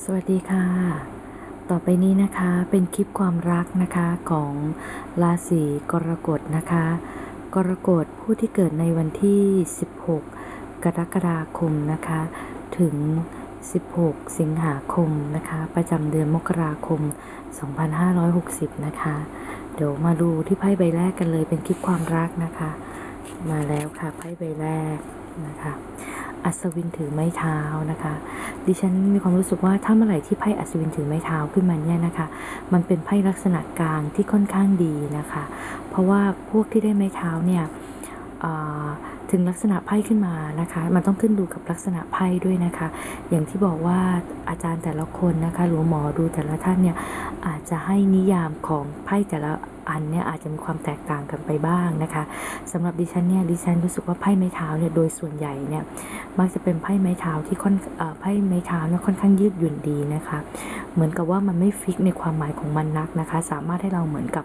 สวัสดีค่ะ ต่อไปนี้นะคะเป็นคลิปความรักนะคะของราศีกรกฎนะคะ กรกฎผู้ที่เกิดในวันที่ 16 กรกฎาคมนะคะ ถึง 16 สิงหาคมนะคะ ประจำเดือนมกราคม 2560 นะคะ เดี๋ยวมาดูที่ไพ่ใบแรกกันเลยเป็นคลิปความรักนะคะ มาแล้วค่ะไพ่ใบแรกนะคะ อัศวินถือไม้เท้านะคะ ดิฉันมีความรู้สึกว่าถ้าเมื่อไหร่ที่ไพ่อัศวินถือไม้เท้าขึ้นมาเนี่ยนะคะ มันเป็นไพ่ลักษณะกลางที่ค่อนข้างดีนะคะ เพราะว่าพวกที่ได้ไม้เท้าเนี่ยอ่า ถึงลักษณะไพ่ขึ้นมานะคะ มันต้องขึ้นดูกับลักษณะไพ่ด้วยนะคะ อย่างที่บอกว่าอาจารย์แต่ละคนนะคะหรือว่าหมอดูแต่ละท่านเนี่ยอาจจะให้นิยามของไพ่แต่ละอันเนี่ยอาจจะมีความแตกต่างกันไปบ้างนะคะสำหรับดิฉันเนี่ยดิฉันรู้สึกว่าไพ่ไม้เท้าเนี่ยโดยส่วนใหญ่เนี่ยมักจะเป็นไพ่ไม้เท้าที่ค่อนไพ่ไม้เท้าเนี่ยค่อนข้างยืดหยุ่นดีนะคะ เหมือนกับว่ามันไม่ฟิกในความหมายของมันนักนะคะ สามารถให้เราเหมือนกับ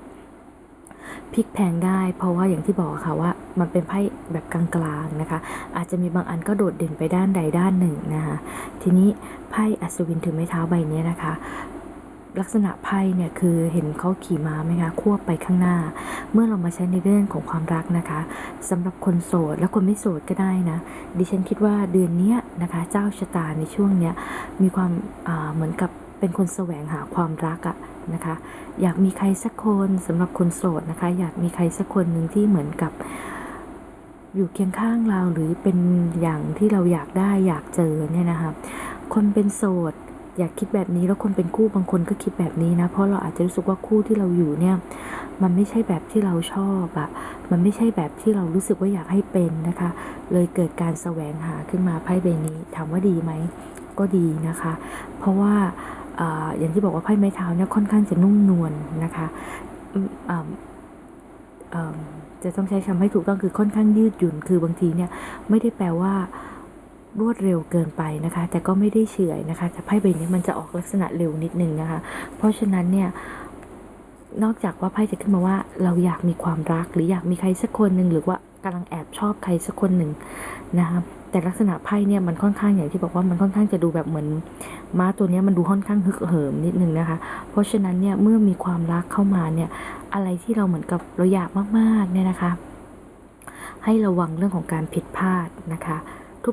พลิกแพงได้ เพราะว่าอย่างที่บอกค่ะว่า มันเป็นไพ่แบบกลางๆนะคะ อาจจะมีบางอันก็โดดเด่นไปด้านใดด้านหนึ่งนะคะ ทีนี้ไพ่อัศวินถือไม้เท้าใบนี้นะคะ ลักษณะไพ่เนี่ยคือเห็นเขาขี่ม้าไหมคะควบไปข้างหน้า เมื่อเรามาใช้ในเรื่องของความรักนะคะสำหรับคนโสดและคนไม่โสดก็ได้นะดิฉันคิดว่าเดือนนี้นะคะเจ้าชะตาในช่วงเนี้ยมีความเหมือนกับเป็นคนแสวงหาความรักอะนะคะ อยากมีใครสักคนสำหรับคนโสดนะคะ อยากมีใครสักคนหนึ่งที่เหมือนกับ อยู่เคียงข้างเราหรือเป็นอย่างที่เราอยากได้อยากเจอเนี่ยนะคะคนเป็นโสดอยากคิดแบบนี้แล้วคนเป็นคู่บางคนก็คิดแบบนี้นะเพราะเราอาจจะรู้สึกว่าคู่ที่เราอยู่เนี่ยมันไม่ใช่แบบที่เราชอบอะมันไม่ใช่แบบที่เรารู้สึกว่าอยากให้เป็นนะคะ เลยเกิดการแสวงหาขึ้นมาไพ่ใบนี้ถามว่าดีไหมก็ดีนะคะ เพราะว่าออย่างที่บอกว่าไพ่ไม้เท้าเนี่ยค่อนข้างจะนุ่มนวลนะคะ จะต้องใช้คำให้ถูกต้องคือค่อนข้างยืดหยุ่น คือบางทีเนี่ยไม่ได้แปลว่ารวดเร็วเกินไปนะคะ แต่ก็ไม่ได้เฉื่อยนะคะแต่ไพ่ใบนี้มันจะออกลักษณะเร็วนิดนึงนะคะ เพราะฉะนั้นเนี่ยนอกจากว่าไพ่จะขึ้นมาว่าเราอยากมีความรักหรืออยากมีใครสักคนหนึ่งหรือว่ากำลังแอบชอบใครสักคนหนึ่งนะครับ แต่ลักษณะไพ่เนี่ยมันค่อนข้างอย่างที่บอกว่ามันค่อนข้างจะดูแบบเหมือนม้าตัวนี้มันดูค่อนข้างฮึกเหิมนิดนึงนะคะ เพราะฉะนั้นเนี่ยเมื่อมีความรักเข้ามาเนี่ยอะไรที่เราเหมือนกับเราอยากมากๆเนี่ยนะคะ ให้ระวังเรื่องของการผิดพลาดนะคะ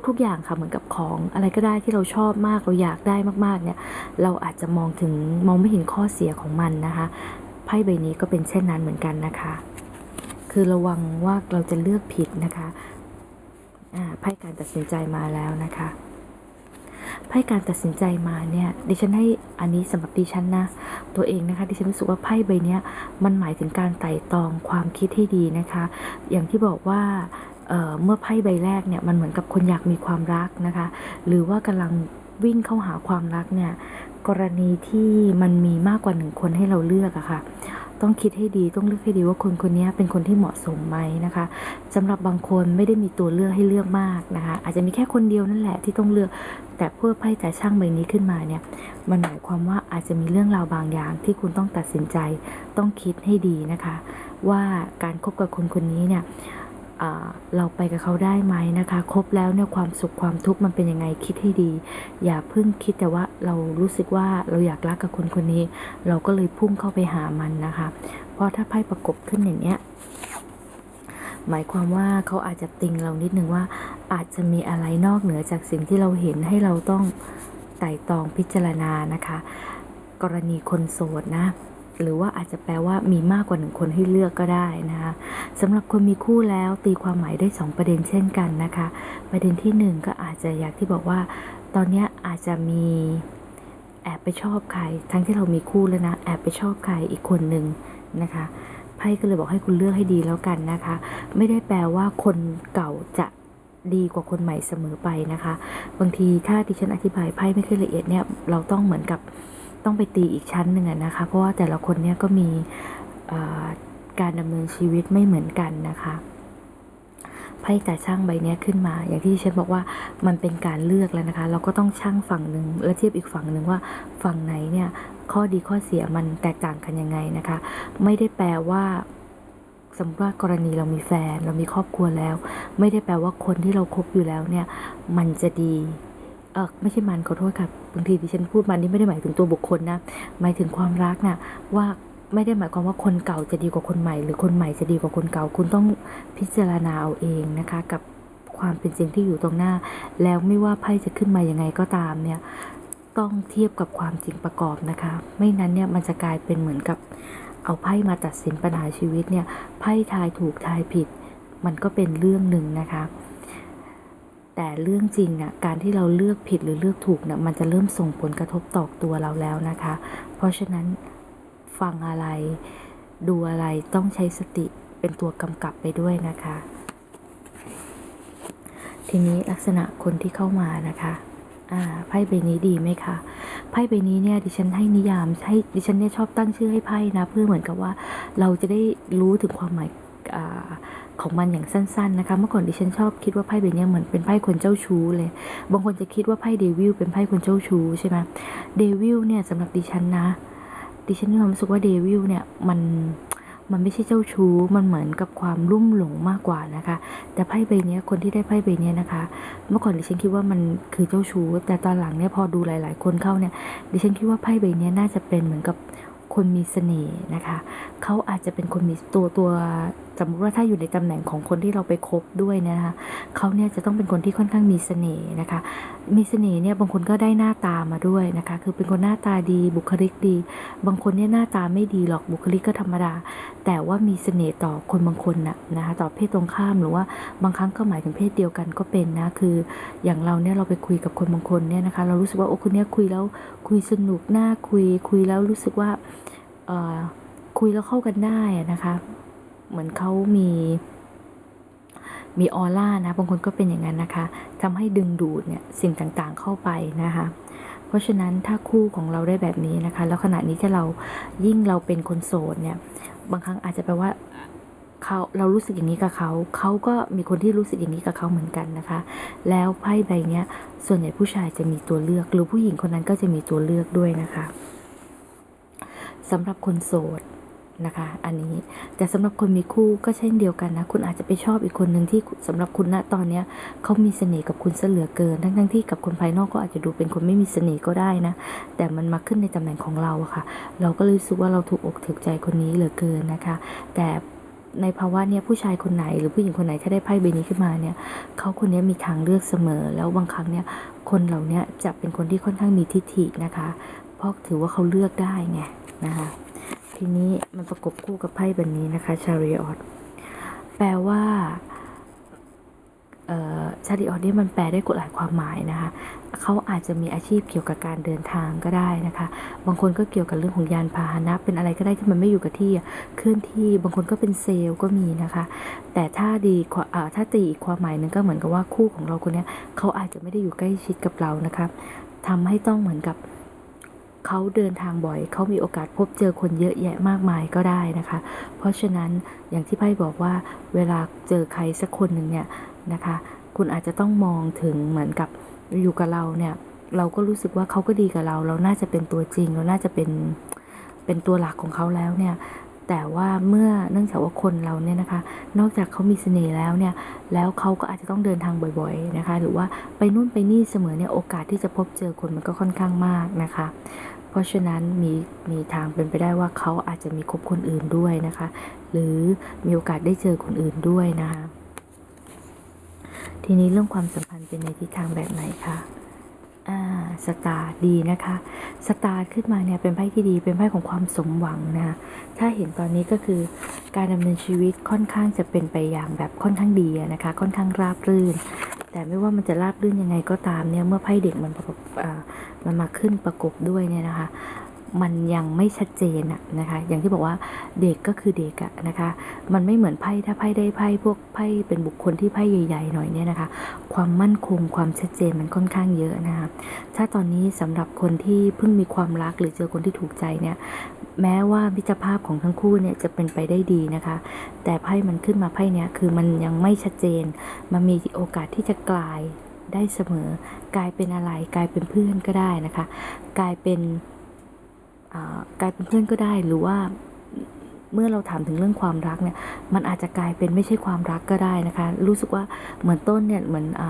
ทุก ๆ อย่างค่ะเหมือนกับของอะไรก็ได้ที่เราชอบมากเราอยากได้มากๆเนี่ยเราอาจจะมองถึงมองไม่เห็นข้อเสียของมันนะคะไพ่ใบนี้ก็เป็นเช่นนั้นเหมือนกันนะคะ คือระวังว่าเราจะเลือกผิดนะคะ ไพ่การตัดสินใจมาแล้วนะคะไพ่การตัดสินใจมาเนี่ยดิฉันให้อันนี้สำหรับดิฉันนะ ตัวเองนะคะดิฉันรู้สึกว่าไพ่ใบนี้มันหมายถึงการไต่ตรองความคิดให้ดีนะคะ อย่างที่บอกว่าเเมื่อไพ่ใบแรกเนี่ยมันเหมือนกับคนอยากมีความรักนะคะ หรือว่ากำลังวิ่งเข้าหาความรักเนี่ยกรณีที่มันมีมากกว่าหนึ่งคนให้เราเลือกอะค่ะ ต้องคิดให้ดีต้องเลือกให้ดีว่าคนคนนี้เป็นคนที่เหมาะสมไหมนะคะสำหรับบางคนไม่ได้มีตัวเลือกให้เลือกมากนะคะ อาจจะมีแค่คนเดียวนั่นแหละที่ต้องเลือก แต่เพื่อไพ่แต่ช่างใบนี้ขึ้นมาเนี่ยมันหมายความว่าอาจจะมีเรื่องราวบางอย่างที่คุณต้องตัดสินใจ ต้องคิดให้ดีนะคะ ว่าการคบกับคนคนนี้เนี่ย เราไปกับเขาได้ไหมนะคะครบแล้วเนี่ยความสุขความทุกข์มันเป็นยังไงคิดให้ดี อย่าเพิ่งคิดแต่ว่าเรารู้สึกว่าเราอยากรักกับคนคนนี้ เราก็เลยพุ่งเข้าไปหามันนะคะ เพราะถ้าไพ่ประกบขึ้นอย่างเนี้ยหมายความว่าเขาอาจจะติงเรานิดนึงว่าอาจจะมีอะไรนอกเหนือจากสิ่งที่เราเห็นให้เราต้องไต่ตองพิจารณานะคะ กรณีคนโสดนะ หรือว่าอาจจะแปลว่ามีมากกว่าหนึ่งคนให้เลือกก็ได้นะคะสำหรับคนมีคู่แล้วตีความหมายได้สองประเด็นเช่นกันนะคะ ประเด็นที่หนึ่งก็อาจจะอยากที่บอกว่า ตอนนี้อาจจะมีแอบไปชอบใคร ทั้งที่เรามีคู่แล้วนะแอบไปชอบใครอีกคนหนึ่งนะคะไพ่ก็เลยบอกให้คุณเลือกให้ดีแล้วกันนะคะ ไม่ได้แปลว่าคนเก่าจะดีกว่าคนใหม่เสมอไปนะคะ บางทีถ้าดิฉันอธิบายไพ่ไม่ค่อยละเอียดเนี่ย เราต้องเหมือนกับ ต้องไปตีอีกชั้นหนึ่งนะคะ เพราะว่าแต่ละคนเนี่ยก็มีการดำเนินชีวิตไม่เหมือนกันนะคะไพ่แต่ช่างใบเนี้ยขึ้นมา อย่างที่ฉันบอกว่ามันเป็นการเลือกแล้วนะคะ เราก็ต้องช่างฝั่งหนึ่งแล้วเทียบอีกฝั่งหนึ่งว่าฝั่งไหนเนี่ยข้อดีข้อเสียมันแตกต่างกันยังไงนะคะ ไม่ได้แปลว่าสมมติว่ากรณีเรามีแฟน เรามีครอบครัวแล้ว ไม่ได้แปลว่าคนที่เราคบอยู่แล้วเนี่ย มันจะดี เออไม่ใช่มันขอโทษค่ะบางทีดิฉันพูดมันนี่ไม่ได้หมายถึงตัวบุคคลนะ หมายถึงความรักน่ะว่าไม่ได้หมายความว่าคนเก่าจะดีกว่าคนใหม่ หรือคนใหม่จะดีกว่าคนเก่า คุณต้องพิจารณาเอาเองนะคะ กับความเป็นจริงที่อยู่ตรงหน้า แล้วไม่ว่าไพ่จะขึ้นมายังไงก็ตามเนี่ยต้องเทียบกับความจริงประกอบนะคะ ไม่นั้นเนี่ยมันจะกลายเป็นเหมือนกับเอาไพ่มาตัดสินปัญหาชีวิตเนี่ยไพ่ทายถูกทายผิด มันก็เป็นเรื่องหนึ่งนะคะ แต่เรื่องจริงน่ะการที่เราเลือกผิดหรือเลือกถูกน่ะมันจะเริ่มส่งผลกระทบต่อตัวเราแล้วนะคะ เพราะฉะนั้นฟังอะไร ดูอะไรต้องใช้สติเป็นตัวกำกับไปด้วยนะคะ ทีนี้ลักษณะคนที่เข้ามานะคะไพ่ใบนี้ดีไหมคะ ไพ่ใบนี้เนี่ยดิฉันให้นิยามให้ดิฉันเนี่ยชอบตั้งชื่อให้ไพ่นะ เพื่อเหมือนกับว่าเราจะได้รู้ถึงความหมายอ่า ของมันอย่างสั้นๆนะคะเมื่อก่อนดิฉันชอบคิดว่าไพ่ใบนี้เหมือนเป็นไพ่คนเจ้าชู้เลย บางคนจะคิดว่าไพ่เดวิลเป็นไพ่คนเจ้าชู้ใช่ไหมเดวิลเนี่ยสำหรับดิฉันนะ ดิฉันมีความรู้สึกว่าเดวิลเนี่ยมันมันไม่ใช่เจ้าชู้ มันเหมือนกับความลุ่มหลงมากกว่านะคะ แต่ไพ่ใบนี้คนที่ได้ไพ่ใบนี้นะคะ เมื่อก่อนดิฉันคิดว่ามันคือเจ้าชู้ แต่ตอนหลังเนี่ยพอดูหลาย ๆ คนเข้าเนี่ย ดิฉันคิดว่าไพ่ใบนี้น่าจะเป็นเหมือนกับคนมีเสน่ห์นะคะ เขาอาจจะเป็นคนมีตัวตัวสมมติว่าถ้าอยู่ในตำแหน่งของคนที่เราไปคบด้วยนะคะเขาเนี่ยจะต้องเป็นคนที่ค่อนข้างมีเสน่ห์นะคะ มีเสน่ห์เนี่ยบางคนก็ได้หน้าตามาด้วยนะคะ คือเป็นคนหน้าตาดีบุคลิกดี บางคนเนี่ยหน้าตาไม่ดีหรอกบุคลิกก็ธรรมดา แต่ว่ามีเสน่ห์ต่อคนบางคนน่ะนะคะต่อเพศตรงข้ามหรือว่าบางครั้งก็หมายถึงเพศเดียวกันก็เป็นนะคืออย่างเราเนี่ยเราไปคุยกับคนบางคนเนี่ยนะคะ เรารู้สึกว่าโอ้คนเนี้ยคุยแล้วคุยสนุกน่าคุยคุยแล้วรู้สึกว่าคุยแล้วเข้ากันได้นะคะ เหมือนเขามีมีออร่านะบางคนก็เป็นอย่างนั้นนะคะทำให้ดึงดูดเนี่ยสิ่งต่างๆเข้าไปนะคะเพราะฉะนั้นถ้าคู่ของเราได้แบบนี้นะคะ แล้วขณะนี้ที่เรายิ่งเราเป็นคนโสดเนี่ยบางครั้งอาจจะแปลว่าเขาเรารู้สึกอย่างนี้กับเขา เขาก็มีคนที่รู้สึกอย่างนี้กับเขาเหมือนกันนะคะ แล้วไพ่ใบเนี้ยส่วนใหญ่ผู้ชายจะมีตัวเลือก หรือผู้หญิงคนนั้นก็จะมีตัวเลือกด้วยนะคะสำหรับคนโสด นะคะ อันนี้แต่สำหรับคนมีคู่ก็เช่นเดียวกันนะ คุณอาจจะไปชอบอีกคนหนึ่งที่สำหรับคุณณตอนเนี้ยเขามีเสน่ห์กับคุณเสเหลือเกิน ทั้งทั้งที่กับคนภายนอกก็อาจจะดูเป็นคนไม่มีเสน่ห์ก็ได้นะ แต่มันมาขึ้นในตำแหน่งของเราอะค่ะ เราก็เลยรู้สึกว่าเราถูกอกถูกใจคนนี้เหลือเกินนะคะ แต่ในภาวะเนี้ยผู้ชายคนไหนหรือผู้หญิงคนไหนถ้าได้ไพ่ใบนี้ขึ้นมาเนี่ยเขาคนนี้มีทางเลือกเสมอ แล้วบางครั้งเนี่ยคนเหล่านี้จะเป็นคนที่ค่อนข้างมีทิฐินะคะ เพราะถือว่าเขาเลือกได้ไงนะคะ ทีนี้มันประกบคู่กับไพ่ใบนี้นะคะชาริออตแปลว่าชาริออตนี่มันแปลได้กหลายความหมายนะคะเขาอาจจะมีอาชีพเกี่ยวกับการเดินทางก็ได้นะคะ บางคนก็เกี่ยวกับเรื่องของยานพาหนะ เป็นอะไรก็ได้ที่มันไม่อยู่กับที่เคลื่อนที่ บางคนก็เป็นเซลล์ก็มีนะคะ แต่ถ้าดีถ้าตีอีกความหมายหนึงก็เหมือนกับว่าคู่ของเราคนนี้เขาอาจจะไม่ได้อยู่ใกล้ชิดกับเรานะคะทำให้ต้องเหมือนกับ เขาเดินทางบ่อย เขามีโอกาสพบเจอคนเยอะแยะมากมายก็ได้นะคะ เพราะฉะนั้นอย่างที่ไพ่บอกว่าเวลาเจอใครสักคนหนึ่งเนี่ยนะคะ คุณอาจจะต้องมองถึงเหมือนกับอยู่กับเราเนี่ยเราก็รู้สึกว่าเขาก็ดีกับเรา เราน่าจะเป็นตัวจริง เราน่าจะเป็นเป็นตัวหลักของเขาแล้วเนี่ยแต่ว่าเมื่อเนื่องจากว่าคนเราเนี่ยนะคะ นอกจากเขามีเสน่ห์แล้วเนี่ย แล้วเขาก็อาจจะต้องเดินทางบ่อยๆนะคะ หรือว่าไปนู่นไปนี่เสมอเนี่ยโอกาสที่จะพบเจอคนมันก็ค่อนข้างมากนะคะ ราะฉะนั้นมีมีทางเป็นไปได้ว่าเขาอาจจะมีคบคนอื่นด้วยนะคะ หรือมีโอกาสได้เจอคนอื่นด้วยนะคะ ทีนี้เรื่องความสัมพันธ์เป็นในทิศทางแบบไหนคะอ่าสตาร์ดีนะคะ สตาร์ขึ้นมาเนี่ยเป็นไพ่ที่ดีเป็นไพ่ของความสมหวังนะคะถ้าเห็นตอนนี้ก็คือการดำเนินชีวิตค่อนข้างจะเป็นไปอย่างแบบค่อนข้างดีนะคะ ค่อนข้างราบรื่น แต่ไม่ว่ามันจะราบรื่นยังไงก็ตามเนี่ยเมื่อไพ่เด็กมันประกอ่ามันมาขึ้นประกบด้วยเนี่ยนะคะ มันยังไม่ชัดเจนอะนะคะ อย่างที่บอกว่าเด็กก็คือเด็กอะนะคะ มันไม่เหมือนไพ่ถ้าไพ่ได้ไพ่พวกไพ่เป็นบุคคลที่ไพ่ใหญ่ ๆ หน่อยเนี่ยนะคะ ความมั่นคงความชัดเจนมันค่อนข้างเยอะนะคะ ถ้าตอนนี้สำหรับคนที่เพิ่งมีความรักหรือเจอคนที่ถูกใจเนี่ย แม้ว่ามิตรภาพของทั้งคู่เนี่ยจะเป็นไปได้ดีนะคะ แต่ไพ่มันขึ้นมาไพ่เนี้ยคือมันยังไม่ชัดเจน มันมีโอกาสที่จะกลายได้เสมอ กลายเป็นอะไร กลายเป็นเพื่อนก็ได้นะคะ กลายเป็น กลายเป็นเพื่อนก็ได้หรือว่าเมื่อเราถามถึงเรื่องความรักเนี่ยมันอาจจะกลายเป็นไม่ใช่ความรักก็ได้นะคะ รู้สึกว่าเหมือนต้นเนี่ยเหมือนอ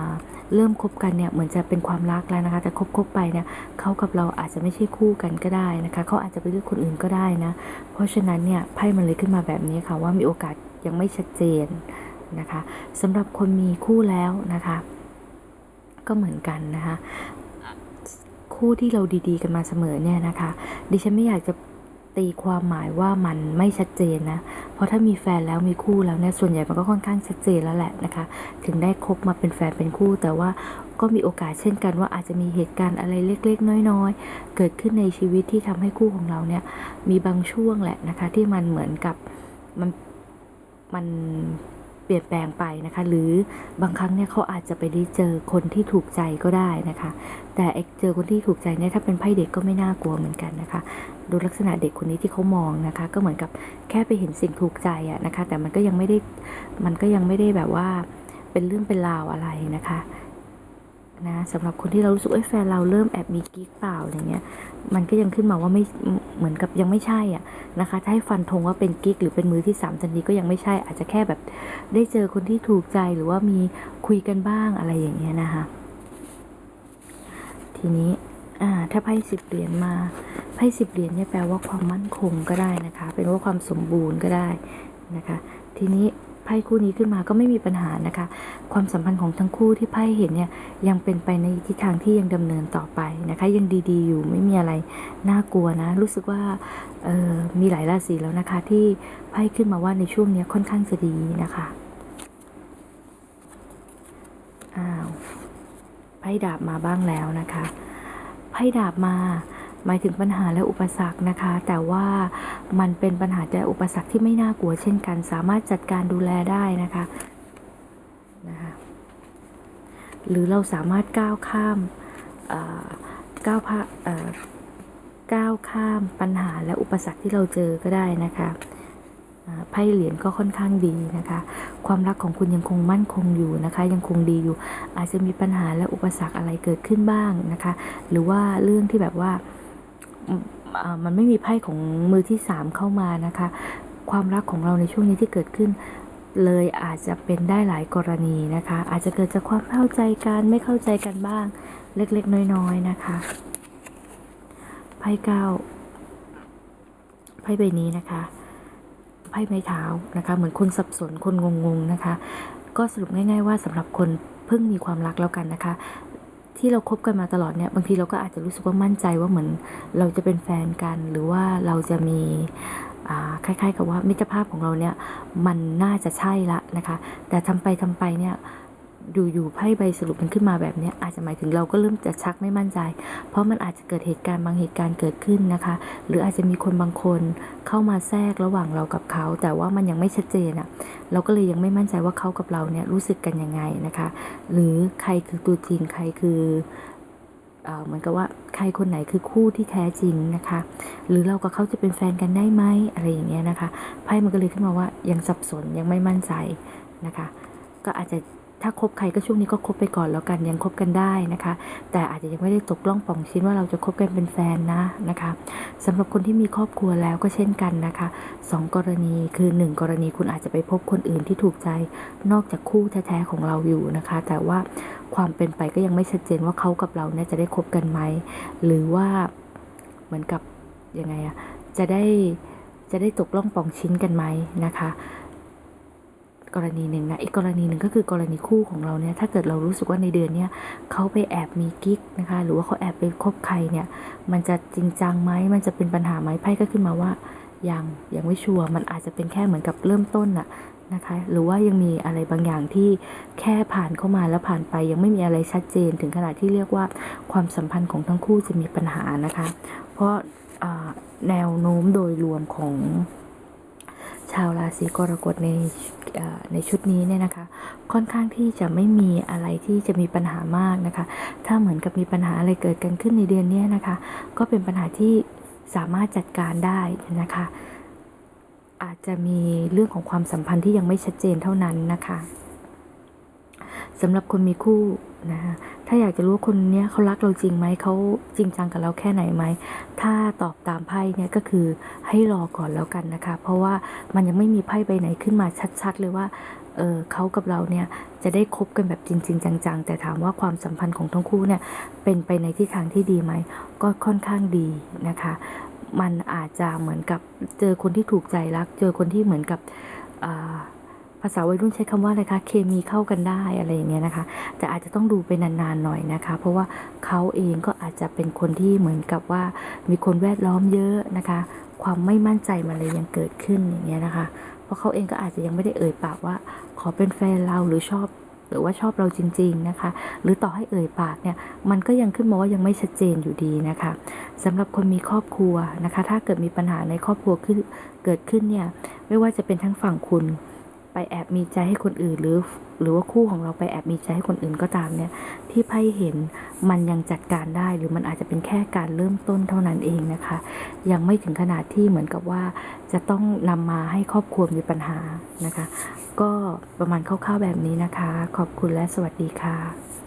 เริ่มคบกันเนี่ยเหมือนจะเป็นความรักแล้วนะคะ แต่คบคบไปเนี่ยเขากับเราอาจจะไม่ใช่คู่กันก็ได้นะคะเขาอาจจะไปเลือกคนอื่นก็ได้นะ เพราะฉะนั้นเนี่ยไพ่มันเลยขึ้นมาแบบนี้ค่ะว่ามีโอกาสยังไม่ชัดเจนนะคะสำหรับคนมีคู่แล้วนะคะ ก็เหมือนกันนะคะ คู่ที่เราดีๆ กันมาเสมอเนี่ยนะคะ ดิฉันไม่อยากจะตีความหมายว่ามันไม่ชัดเจนนะ เพราะถ้ามีแฟนแล้วมีคู่แล้วเนี่ยส่วนใหญ่มันก็ค่อนข้างชัดเจนแล้วแหละนะคะ ถึงได้คบมาเป็นแฟนเป็นคู่ แต่ว่าก็มีโอกาสเช่นกันว่าอาจจะมีเหตุการณ์อะไรเล็กๆ น้อยๆ เกิดขึ้นในชีวิตที่ทำให้คู่ของเราเนี่ยมีบางช่วงแหละนะคะ ที่มันเหมือนกับมันมัน เปลี่ยนแปลงไปนะคะ หรือบางครั้งเนี่ยเขาอาจจะไปได้เจอคนที่ถูกใจก็ได้นะคะ แต่ไอ้เจอคนที่ถูกใจเนี่ยถ้าเป็นไพ่เด็กก็ไม่น่ากลัวเหมือนกันนะคะ ดูลักษณะเด็กคนนี้ที่เขามองนะคะ ก็เหมือนกับแค่ไปเห็นสิ่งถูกใจอะนะคะ แต่มันก็ยังไม่ได้มันก็ยังไม่ได้แบบว่าเป็นเรื่องเป็นราวอะไรนะคะ นะสำหรับคนที่เรารู้สึกเอ้ยแฟนเราเริ่มแอบมีกิ๊กเปล่าอย่างเงี้ยมันก็ยังขึ้นมาว่าไม่เหมือนกับยังไม่ใช่อะนะคะถ้าให้ฟันธงว่าเป็นกิ๊กหรือเป็นมือที่สามทันทีก็ยังไม่ใช่ อาจจะแค่แบบได้เจอคนที่ถูกใจหรือว่ามีคุยกันบ้างอะไรอย่างเงี้ยนะคะ ทีนี้อ่าถ้าไพ่สิบเหรียญมาไพ่สิบเหรียญเนี่ยแปลว่าความมั่นคงก็ได้นะคะ เป็นว่าความสมบูรณ์ก็ได้นะคะ ทีนี้ ไพ่คู่นี้ขึ้นมาก็ไม่มีปัญหานะคะ ความสัมพันธ์ของทั้งคู่ที่ไพ่เห็นเนี่ยยังเป็นไปในทิศทางที่ยังดำเนินต่อไปนะคะ ยังดีๆอยู่ไม่มีอะไรน่ากลัวนะรู้สึกว่ามีหลายราศีแล้วนะคะ ที่ไพ่ขึ้นมาว่าในช่วงนี้ค่อนข้างจะดีนะคะอ้าวไพ่ดาบมาบ้างแล้วนะคะไพ่ดาบมา หมายถึงปัญหาและอุปสรรคนะคะ แต่ว่ามันเป็นปัญหาและอุปสรรคที่ไม่น่ากลัวเช่นกัน สามารถจัดการดูแลได้นะคะนะคะหรือเราสามารถก้าวข้ามเอ่อก้าวพะเอ่อก้าวข้ามปัญหาและอุปสรรคที่เราเจอก็ได้นะคะไพ่เหรียญก็ค่อนข้างดีนะคะ ความรักของคุณยังคงมั่นคงอยู่นะคะ ยังคงดีอยู่ อาจจะมีปัญหาและอุปสรรคอะไรเกิดขึ้นบ้างนะคะ หรือว่าเรื่องที่แบบว่า มันไม่มีไพ่ของมือที่สามเข้ามานะคะ ความรักของเราในช่วงนี้ที่เกิดขึ้นเลยอาจจะเป็นได้หลายกรณีนะคะ อาจจะเกิดจากความเข้าใจกันไม่เข้าใจกันบ้าง เล็กๆ น้อยๆนะคะไพ่เก้าไพ่ใบนี้นะคะไพ่ไม้เท้านะคะ เหมือนคนสับสนคนงงๆนะคะ ก็สรุปง่าย ๆ ว่าสำหรับคนเพิ่งมีความรักแล้วกันนะคะ ที่เราคบกันมาตลอดเนี่ยบางทีเราก็อาจจะรู้สึกว่ามั่นใจว่าเหมือนเราจะเป็นแฟนกัน หรือว่าเราจะมีอ่าคล้ายๆ กับว่ามิตรภาพของเราเนี่ยมันน่าจะใช่ละนะคะ แต่ทำไปทำไปเนี่ย อยู่ๆไพ่ใบสรุปมันขึ้นมาแบบนี้อาจจะหมายถึงเราก็เริ่มจะชักไม่มั่นใจ เพราะมันอาจจะเกิดเหตุการณ์บางเหตุการณ์เกิดขึ้นนะคะ หรืออาจจะมีคนบางคนเข้ามาแทรกระหว่างเรากับเขา แต่ว่ามันยังไม่ชัดเจนอะเราก็เลยยังไม่มั่นใจว่าเขากับเราเนี่ยรู้สึกกันยังไงนะคะ หรือใครคือตัวจริงใครคือเหมือนกับว่าใครคนไหนคือคู่ที่แท้จริงนะคะ หรือเรากับเขาจะเป็นแฟนกันได้ไหมอะไรอย่างเงี้ยนะคะไพ่มันก็เลยขึ้นมาว่ายังสับสนยังไม่มั่นใจนะคะ ก็อาจจะ ถ้าคบใครก็ช่วงนี้ก็คบไปก่อนแล้วกันยังคบกันได้นะคะ แต่อาจจะยังไม่ได้ตกล่องป่องชิ้นว่าเราจะคบกันเป็นแฟนนะนะคะสำหรับคนที่มีครอบครัวแล้วก็เช่นกันนะคะสองกรณีคือหนึ่งกรณีคุณอาจจะไปพบคนอื่นที่ถูกใจนอกจากคู่แท้ๆของเราอยู่นะคะ แต่ว่าความเป็นไปก็ยังไม่ชัดเจนว่าเขากับเราเนี่ยจะได้คบกันไหมหรือว่าเหมือนกับยังไงอะจะได้จะได้ตกล่องป่องชิ้นกันไหมนะคะ กรณีหนึ่งนะ อีกกรณีหนึ่งก็คือกรณีคู่ของเราเนี่ย ถ้าเกิดเรารู้สึกว่าในเดือนเนี้ยเขาไปแอบมีกิ๊กนะคะ หรือว่าเขาแอบไปคบใครเนี่ย มันจะจริงจังไหมมันจะเป็นปัญหาไหมไพ่ก็ขึ้นมาว่ายังยังไม่ชัวร์มันอาจจะเป็นแค่เหมือนกับเริ่มต้นน่ะนะคะ หรือว่ายังมีอะไรบางอย่างที่แค่ผ่านเข้ามาแล้วผ่านไป ยังไม่มีอะไรชัดเจนถึงขนาดที่เรียกว่าความสัมพันธ์ของทั้งคู่จะมีปัญหานะคะ เพราะแนวโน้มโดยรวมของ ชาวราศีกรกฎในในชุดนี้เนี่ยนะคะ ค่อนข้างที่จะไม่มีอะไรที่จะมีปัญหามากนะคะ ถ้าเหมือนกับมีปัญหาอะไรเกิดกันขึ้นในเดือนนี้นะคะ ก็เป็นปัญหาที่สามารถจัดการได้นะคะ อาจจะมีเรื่องของความสัมพันธ์ที่ยังไม่ชัดเจนเท่านั้นนะคะ สำหรับคนมีคู่นะคะถ้าอยากจะรู้คนเนี้ยเขารักเราจริงไหมเขาจริงจังกับเราแค่ไหนไหม ถ้าตอบตามไพ่เนี่ยก็คือให้รอก่อนแล้วกันนะคะ เพราะว่ามันยังไม่มีไพ่ใบไหนขึ้นมาชัดๆ เลยว่าเออเขากับเราเนี่ยจะได้คบกันแบบจริง ๆ จัง ๆ แต่ถามว่าความสัมพันธ์ของทั้งคู่เนี่ยเป็นไปในทิศทางที่ดีไหม ก็ค่อนข้างดีนะคะ มันอาจจะเหมือนกับเจอคนที่ถูกใจรัก เจอคนที่เหมือนกับอ่า ภาษาวัยรุ่นใช้คำว่าอะไรคะเคมีเข้ากันได้อะไรอย่างเงี้ยนะคะ แต่อาจจะต้องดูไปนานๆหน่อยนะคะ เพราะว่าเขาเองก็อาจจะเป็นคนที่เหมือนกับว่ามีคนแวดล้อมเยอะนะคะ ความไม่มั่นใจมันเลยยังเกิดขึ้นอย่างเงี้ยนะคะ เพราะเขาเองก็อาจจะยังไม่ได้เอ่ยปากว่า ขอเป็นแฟนเราหรือชอบหรือว่าชอบเราจริง ๆนะคะ หรือต่อให้เอ่ยปากเนี่ยมันก็ยังขึ้นมาว่ายังไม่ชัดเจนอยู่ดีนะคะสำหรับคนมีครอบครัวนะคะ ถ้าเกิดมีปัญหาในครอบครัวขึ้นเกิดขึ้นเนี่ยไม่ว่าจะเป็นทั้งฝั่งคุณ ไปแอบมีใจให้คนอื่นหรือ หรือว่าคู่ของเราไปแอบมีใจให้คนอื่นก็ตามเนี่ย ที่ไพ่เห็นมันยังจัดการได้หรือมันอาจจะเป็นแค่การเริ่มต้นเท่านั้นเองนะคะ ยังไม่ถึงขนาดที่เหมือนกับว่าจะต้องนำมาให้ครอบครัวมีปัญหานะคะ ก็ประมาณคร่าวๆแบบนี้นะคะ ขอบคุณและสวัสดีค่ะ